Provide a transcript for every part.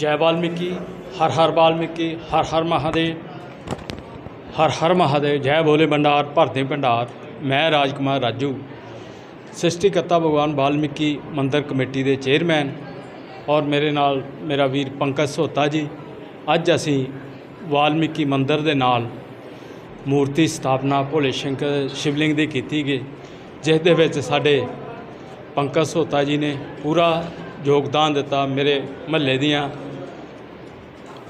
ਜੈ ਵਾਲਮੀਕੀ ਹਰ ਹਰ ਵਾਲਮੀਕੀ ਹਰ ਹਰ ਮਹਾਦੇਵ ਹਰ ਹਰ ਮਹਾਦੇਵ ਜੈ ਭੋਲੇ ਭੰਡਾਰ ਭਰਦੇ ਭੰਡਾਰ ਮੈਂ ਰਾਜਕੁਮਾਰ ਰਾਜੂ ਸ੍ਰਿਸ਼ਟੀਕਰਤਾ ਭਗਵਾਨ ਵਾਲਮੀਕੀ ਮੰਦਰ ਕਮੇਟੀ ਦੇ ਚੇਅਰਮੈਨ ਔਰ ਮੇਰੇ ਨਾਲ ਮੇਰਾ ਵੀਰ ਪੰਕਜ ਸੋਤਾ ਜੀ ਅੱਜ ਅਸੀਂ ਵਾਲਮੀਕੀ ਮੰਦਰ ਦੇ ਨਾਲ ਮੂਰਤੀ ਸਥਾਪਨਾ ਭੋਲੇ ਸ਼ੰਕਰ ਸ਼ਿਵਲਿੰਗ ਦੀ ਕੀਤੀ ਗਈ ਜਿਸ ਦੇ ਵਿੱਚ ਸਾਡੇ ਪੰਕਜ ਸੋਤਾ ਜੀ ਨੇ ਪੂਰਾ ਯੋਗਦਾਨ ਦਿੱਤਾ ਮੇਰੇ ਮਹੱਲੇ ਦੀਆਂ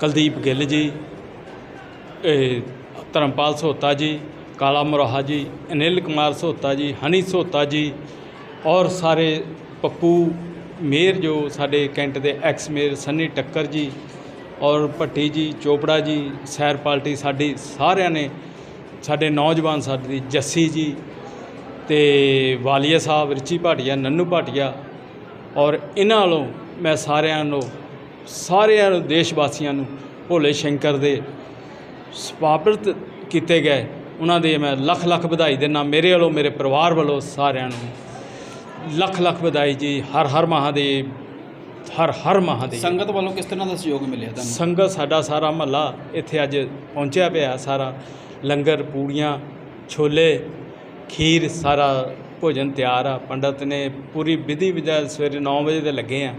ਕੁਲਦੀਪ ਗਿੱਲ ਜੀ, ਇਹ ਧਰਮਪਾਲ ਸੋਤਾ ਜੀ, ਕਾਲਾ ਮਰੋਹਾ ਜੀ, ਅਨਿਲ ਕੁਮਾਰ ਸੋਤਾ ਜੀ, ਹਨੀ ਸੋਤਾ ਜੀ ਔਰ ਸਾਰੇ ਪੱਪੂ ਮੇਰ ਜੋ ਸਾਡੇ ਕੈਂਟ ਦੇ ਐਕਸ ਮੇਰ ਸੰਨੀ ਟੱਕਰ ਜੀ ਔਰ ਭੱਟੀ ਜੀ, ਚੋਪੜਾ ਜੀ, ਸੈਰ ਪਾਰਟੀ ਸਾਡੀ ਸਾਰਿਆਂ ਨੇ, ਸਾਡੇ ਨੌਜਵਾਨ ਸਾਡੀ ਜੱਸੀ ਜੀ ਤੇ ਵਾਲੀਆ ਸਾਹਿਬ, ਰਿਚੀ ਭਾਟੀਆ, ਨੰਨੂ ਭਾਟੀਆ ਔਰ ਇਹਨਾਂ ਵੱਲੋਂ ਮੈਂ ਸਾਰਿਆਂ ਨੂੰ ਸਾਰਿਆਂ ਨੂੰ ਦੇਸ਼ ਵਾਸੀਆਂ ਨੂੰ ਭੋਲੇ ਸ਼ੰਕਰ ਦੇ ਸਵਾਗਤ ਕੀਤੇ ਗਏ। ਉਹਨਾਂ ਦੇ ਮੈਂ ਲੱਖ ਲੱਖ ਵਧਾਈ ਦਿੰਦਾ। ਮੇਰੇ ਵੱਲੋਂ ਮੇਰੇ ਪਰਿਵਾਰ ਵੱਲੋਂ ਸਾਰਿਆਂ ਨੂੰ ਲੱਖ ਲੱਖ ਵਧਾਈ ਜੀ। ਹਰ ਹਰ ਮਹਾਦੇਵ ਹਰ ਹਰ ਮਹਾਦੇਵ। ਸੰਗਤ ਵੱਲੋਂ ਕਿਸ ਤਰ੍ਹਾਂ ਦਾ ਸਹਿਯੋਗ ਮਿਲਿਆ ਤੁਹਾਨੂੰ? ਸੰਗਤ ਸਾਡਾ ਸਾਰਾ ਮਹੱਲਾ ਇੱਥੇ ਅੱਜ ਪਹੁੰਚਿਆ ਪਿਆ ਸਾਰਾ ਲੰਗਰ ਪੂੜੀਆਂ ਛੋਲੇ ਖੀਰ ਸਾਰਾ ਭੋਜਨ ਤਿਆਰ ਆ। ਪੰਡਤ ਨੇ ਪੂਰੀ ਵਿਧੀ ਵਿਧਾ ਸਵੇਰੇ 9 ਵਜੇ ਦੇ ਲੱਗੇ ਆ।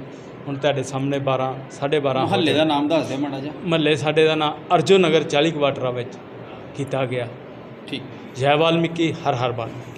ਹੁਣ ਤੁਹਾਡੇ ਸਾਹਮਣੇ 12 12:30 ਮੁਹੱਲੇ ਦਾ ਨਾਮ ਦੱਸ ਦਿਓ ਮਾੜਾ ਜਿਹਾ। ਮਹੱਲੇ ਸਾਡੇ ਦਾ ਨਾਂ ਅਰਜੁਨ ਨਗਰ 40 ਕੁਆਟਰਾਂ ਵਿੱਚ ਕੀਤਾ ਗਿਆ। ਠੀਕ। ਜੈ ਵਾਲਮੀਕੀ ਹਰ ਹਰ ਵਾਲਮੀਕੀ